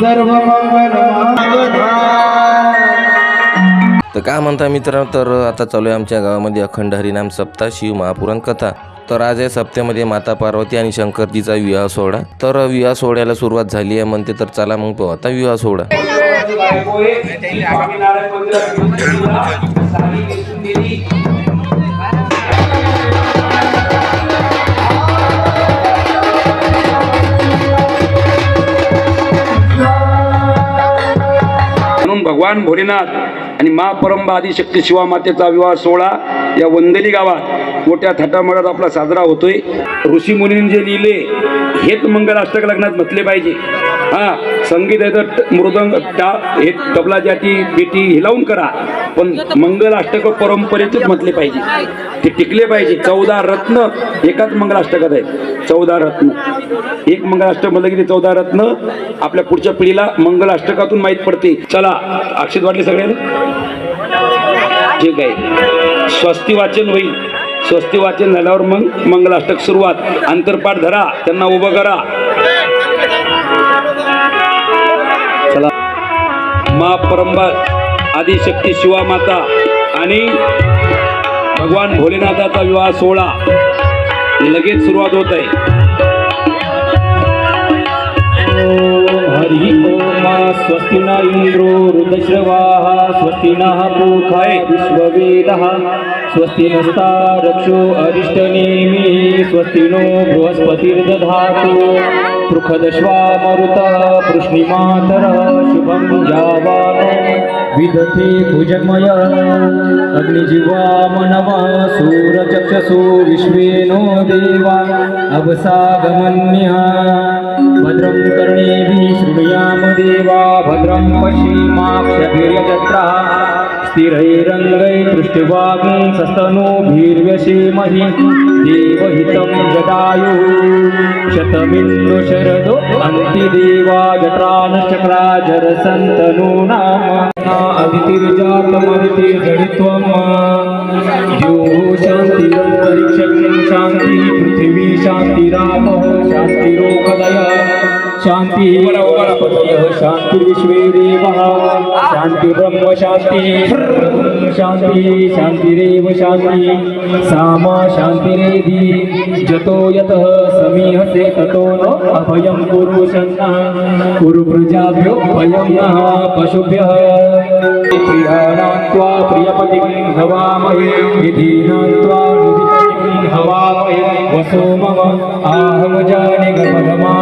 सर्व तर काय म्हणता मित्र तर आता चालू आहे आमच्या गावामध्ये अखंड हरिनाम सप्ताह शिव महापुराण कथा. तर आज या सप्त्यामध्ये माता पार्वती आणि शंकरजीचा विवाह सोहळा. तर विवाह सोहळ्याला सुरुवात झाली आहे म्हणते तर चला मग पाहू. आता विवाह सोहळा. म्हणून भगवान भोलेनाथ आणि महापरंबा आदिशक्ती शिवा मातेचा विवाह सोहळा या वंदली गावात मोठ्या थटामळात आपला साजरा होतोय. ऋषी मुनींनी जे लिहिले हेच मंगल अष्टक लग्नात म्हटले पाहिजे. हा संगीत आहे तर मृदंग टा हे तबला जाती हे हिलावून करा. पण मंगल अष्टक परंपरेचेच म्हटले पाहिजे. ते टिकले पाहिजे. चौदा रत्न एकाच मंगल अष्टकात आहे चौदा रत्न. एक मंगल अष्टक म्हणलं की ते चौदा रत्न आपल्या पुढच्या पिढीला मंगल अष्टकातून माहीत पडते. चला अक्षित वाटले सगळ्यांना? ठीक आहे. स्वस्ती वाचन होईल. स्वस्ती वाचन झाल्यावर मग मंगल अष्टक सुरुवात. अंतरपाठ धरा. त्यांना उभं करा. चला. मा परंबा आदिशक्ती शिवा माता आणि भगवान भोलेनाथाचा विवाह सोहळा लगेच सुरुवात होत आहे. हरि ओम स्वस्ति न इंद्रो रुद्रश्रवाः स्वस्ति नः पूषा विश्ववेदः स्वस्ति नस्ता नस्तारक्षो अरिष्टनेमि स्वस्ति नो बृहस्पतिर्दधातु पृखदश्वामरुतः पृश्निमातरः शुभं जावानो विदधे भुजमय अग्निजिवामनवः सूरचक्षसो विश्वेनो देवा अवसागमन्यः भद्रं कर्णेभिः शृणुयाम देवा भद्रं पश्येमाक्षभिर्यजत्राः स्थिरैरङ्गै दृष्टिवाग् सस्तनोभिर्व्यसीमहि देवहितं जटायुः शतमिन्दुशरदो अन्ति देवा जटानुश्चक्राजरसन्तनो नाम अदितिर्जातमदितिर्जडित्वं द्योः शान्तिरन्तरिक्षं शान्ति पृथिवी शान्तिरामः शान्तिरोकदय शान्ति वनस्पतयः शान्तिर्विश्वे देवः। शान्तिर्ब्रह्म शान्तिः शांति। शान्तिरेव शान्ति सामा शान्तिरेधि जतो यतः समीहसे ततो न अभयं कुरु शन्नः कुरु प्रजाभ्यो भयं नः पशुभ्यः। प्रियाणां त्वा प्रियपतिं हवामहे। हवामहे। वसो मम आहम जाने गर्भधमात्वमजासि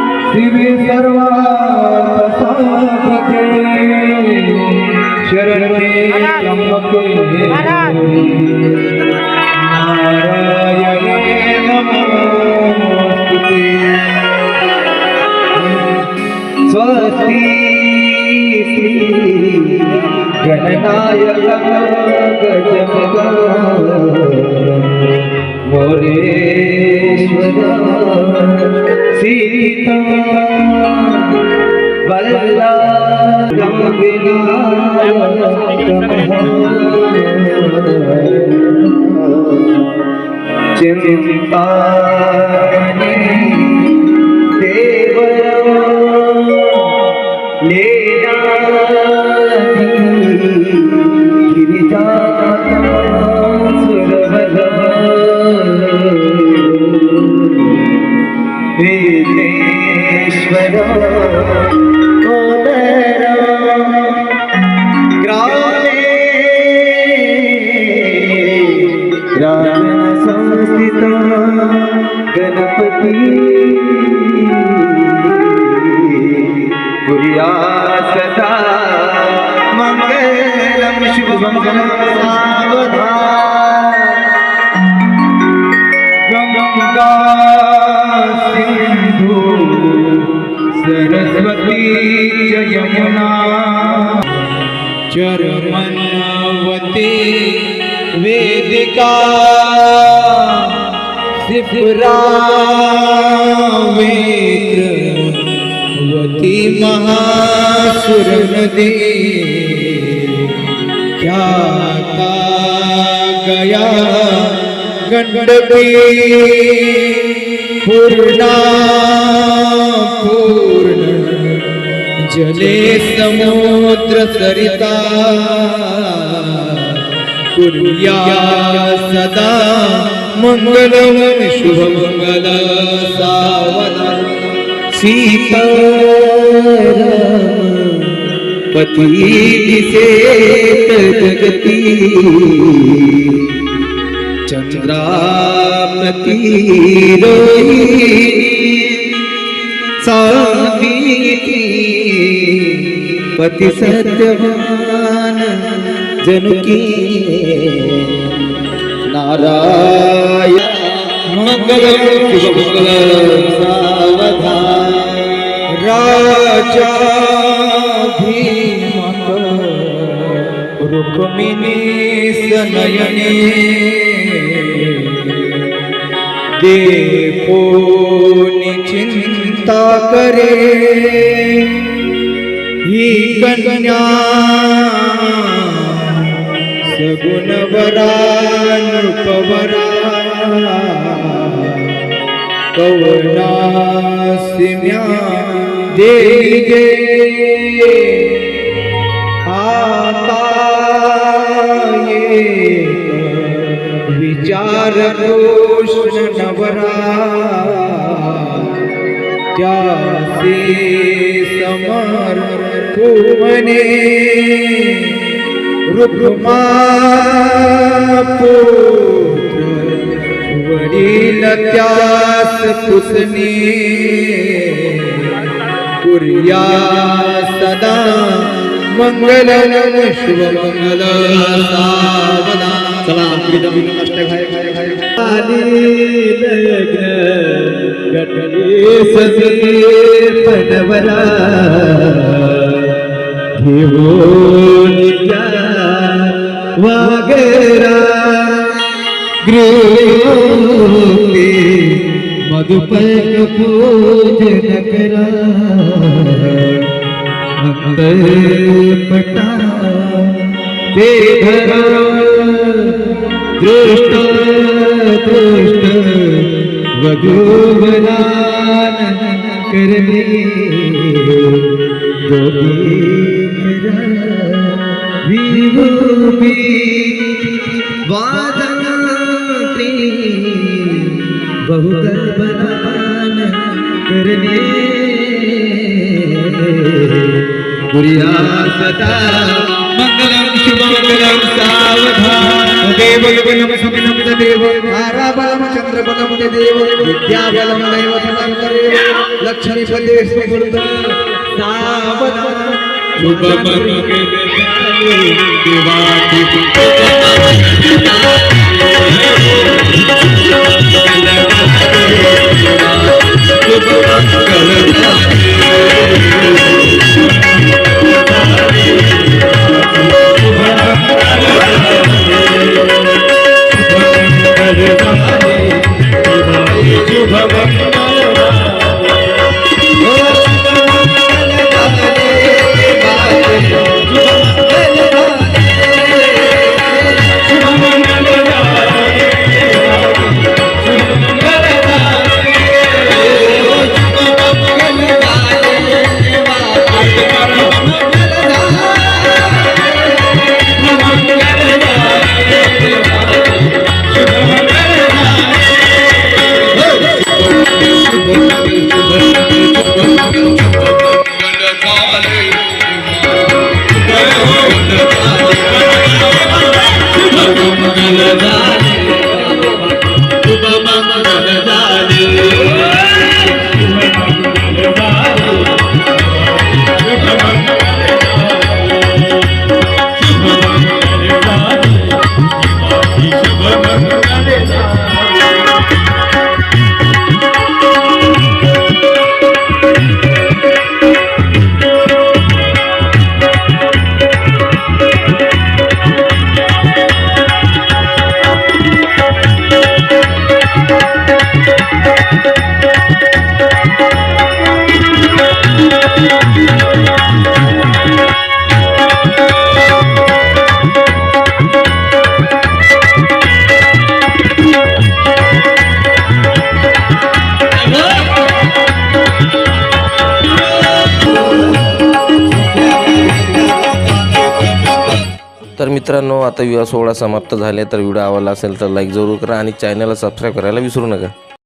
शिवे सर्वार्थसाधके शरणे ચિંતા कुर्या सदा गङ्गा सिन्धु सरस्वती चरमनवती वेदिका। सिफरावेत्रवती महासुर नदी क्या का गया गंडकी? पूर्णा पूर्ण जले समुद्र सरिता। कुर्या सदा मंगलम शुभ मंगल सावधान सीता पती जगती चंद्रापती रोहिणी सावित्री पति सत्यवान। जनुकी नारायण मंगल मंगल राजा भीमक रुक्मिणी सनयने। देपोनी चिंता करे। ही कन्या सगुण वरा नृपवरा कवना देवी गे आता येक विचार कृष्ण नवरा त्यासे समर कुमने रुक्मा पुत्र वडील त्यास कुर्या सदा मंगल शुभ मंगल सावधान चला पडवला घेऊन त्या वागरा गृहे मधुपैक पूजन करा अंतरपटा ते धरा दृष्ट दृष्ट वधूवरान करणे गोपी विभूपी वादंत्री बहुगर्भदान करणे गुरिया सदा मंगलम शुभमंगलम सावधान देव बलम सुमिनम देव ताराबलम चंद्रबलम देव विद्याबलम दैव बलम देव लक्ष्मीपति विष्णु सावधान खुद बन के दीवार मित्रांनो आता विवाह सोहळा समाप्त झाले तर व्हिडिओ आवडला असेल तर लाईक जरूर करा आणि चॅनलला सबस्क्राईब करायला विसरू नका.